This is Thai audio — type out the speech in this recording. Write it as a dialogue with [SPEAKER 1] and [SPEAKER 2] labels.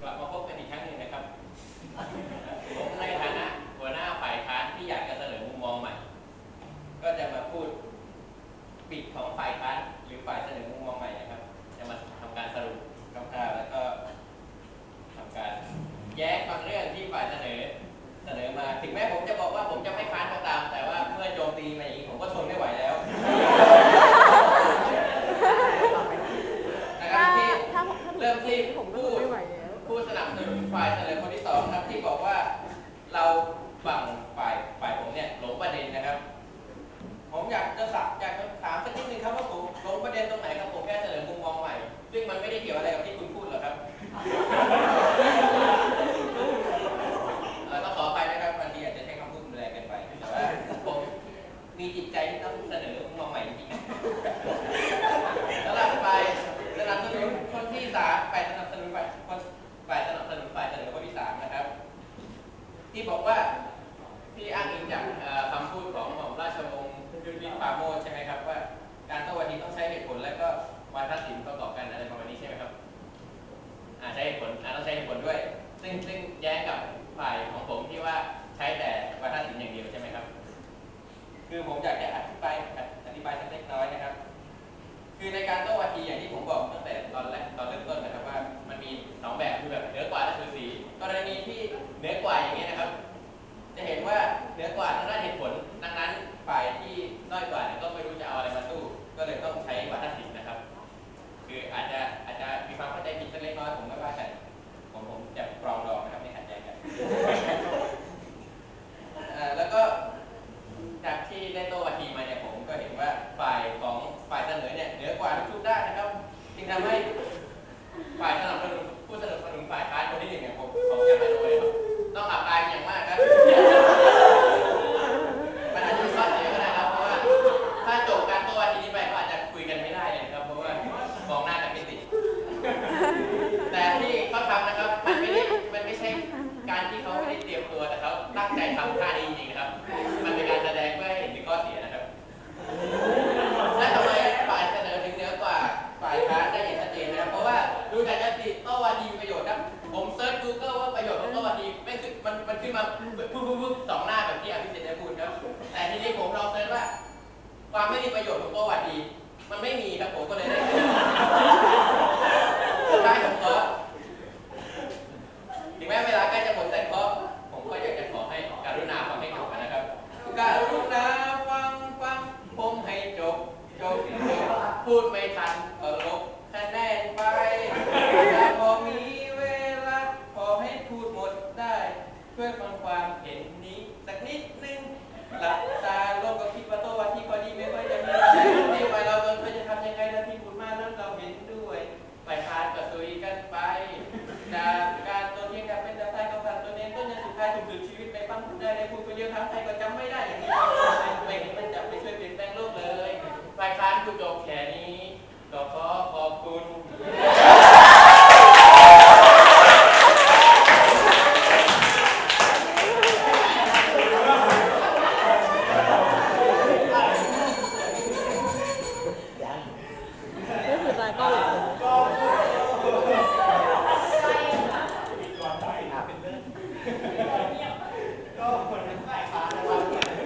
[SPEAKER 1] กลับมาพบกันอีกครั้งหนึ่งนะครับ ผมในฐานะหัวหน้าฝ่ายค้านที่อยากจะเสนอมุมมองใหม่ ก็จะมาพูดปิดของฝ่ายค้านหรือฝ่ายเสนอมุมมองใหม่นะครับ จะมาทำการสรุปคร่าวๆแล้วก็ทำการแย้งบางเรื่องที่ฝ่ายเสนอเสนอมา ถึงแม้ผมจะบอกว่าผมจะไม่ค้านก็ตาม แต่ว่าเมื่อโจมตีมาอย่างนี้ผมก็ทนไม่ไหวแล้วนะครั
[SPEAKER 2] ถ้า
[SPEAKER 1] บที่
[SPEAKER 2] ถ้าผมถ้า
[SPEAKER 1] เริ่มที่
[SPEAKER 2] ผมก็
[SPEAKER 1] พูด
[SPEAKER 2] ไม่ไหวแล้ว
[SPEAKER 1] ผู้สนับสนุนฝ่ายเสนอคนที่สองครับที่บอกว่าเราฝั่งฝ่ายฝ่ายผมเนี่ยหลงประเด็นนะครับ ผมอยากจะสักอยากจะถามสักนิดนึงครับว่าผมหลงประเด็นตรงไหนครับผมแค่เสนอมุมมองใหม่ ซึ่งมันไม่ได้เกี่ยวอะไรกับที่คุณพูดหรอกครับต้องขออภัยนะครับบางทีอาจจะใช้คำพูดแรงเกินไปแต่ว่าผมมีจิตใจที่ต้องเสนอมุมมองใหม่จริงๆสำหรับฝ่ายสนับสนุนคนที่สามฝ่ายสนับสนุนฝ่ายคน ที่บอกว่าที่อ้างอิงจากเอ่อคำพูดของหม่อมราชวงศ์ยุทธวิทย์ปราโมชใช่ไหมครับว่าการโต้วาทีต้องใช้เหตุผลและก็วาทศิลป์ประกอบกันอะไรประมาณนี้ใช่ไหมครับอ่าใช้เหตุผลอ่าต้องใช้เหตุผลด้วย ซึ่งซึ่งแย้งกับฝ่ายของผมที่ว่าใช้แต่วาทศิลป์อย่างเดียวใช่ไหมครับ คือผมอยากจะอธิบายอธิบายสักเล็กน้อยนะครับ คือในการโต้วาทีอย่างที่ผมบอกตั้งแต่ตอนแรกตอนเริ่มต้นนะ สองแบบคือแบบเหนือกว่าและสูสีกรณีที่เหนือกว่าอย่างนี้ยนะครับ จะเห็นว่าเหนือกว่าทางด้านเหตุผลดังนั้นฝ่ายที่ด้อยกว่าเนี่ยก็ไม่รู้จะเอาอะไรมาสู้ ก็เลยต้องใช้วัฒนศิลป์นะครับ คืออาจจะอาจจะมีความเข้าใจผิดสักเล็กน้อยผมไม่ว่ากันผมผมจะปรองดองนะครับไม่ขัดแย้งกันเอ่อแล้วก็จากที่ได้โตวาทีมาเนี่ยผมก็เห็นว่าฝ่ายของฝ่ายเสนอเนี่ยเหนือกว่าทุกๆด้านนะครับจึงทำให้ฝ่ายสนับสนุนผู้สนั เตรียมตัวแต่เขาตั้งใจทำท่านี้จริงๆนะครับ มันเป็นการแสดงเพื่อให้เห็นถึงข้อเสียนะครับและทำไมฝ่ายเสนอถึงเหนือกว่าฝ่ายค้านได้อย่างชัดเจนนะครับ เพราะว่าดูจากยติโต้วาทีมีประโยชน์ครับผมเซิร์ช Google ว่าประโยชน์ของโต้วาทีไม่ขึ้นมันมันขึ้นมาปุ๊บปุ๊บปุ๊บสองหน้าแบบที่อภิสิทธิ์ได้พูดครับ แต่ทีนี้ผมลองเซิร์ชว่า ความไม่มีประโยชน์ของโต้วาที มันไม่มีครับผมก็เลยได้คะแนนสุดท้ายผมขอ ถึงแม้เวลาใกล้จะหมดแต่ก็ผมก็อยากจะขอให้การุณาฟังให้จบนะครับ การุณาฟังฟังผมให้จบจบจบ พูดไม่ทันก็ลบคะแนนไปถ้าพอมีเวลาขอให้พูดหมดได้ ช่วยฟังความเห็นนี้ สักนิดนึงหลับตาลงก็คิดว่าโตวาที่พอดีไม่ค่อยจะมีอะไรที่ไปเราควรจะทำยังไงนะที่พูดมาแล้วเราเห็นด้วยฝ่ายค้านก็ซุยกันไปจากการตัวเทียงกันเป็นตาใต้กับฟันตัวเน้นต้นยันสุดท้ายถูกสืบชีวิตไปฟังพูดได้ได้พูดคนเดียวทั้งไทยก็จำไม่ได้อย่างนี้ไม่เห็นมันจะไปช่วย ดอกแค่นี้ก็ขอขอบคุณ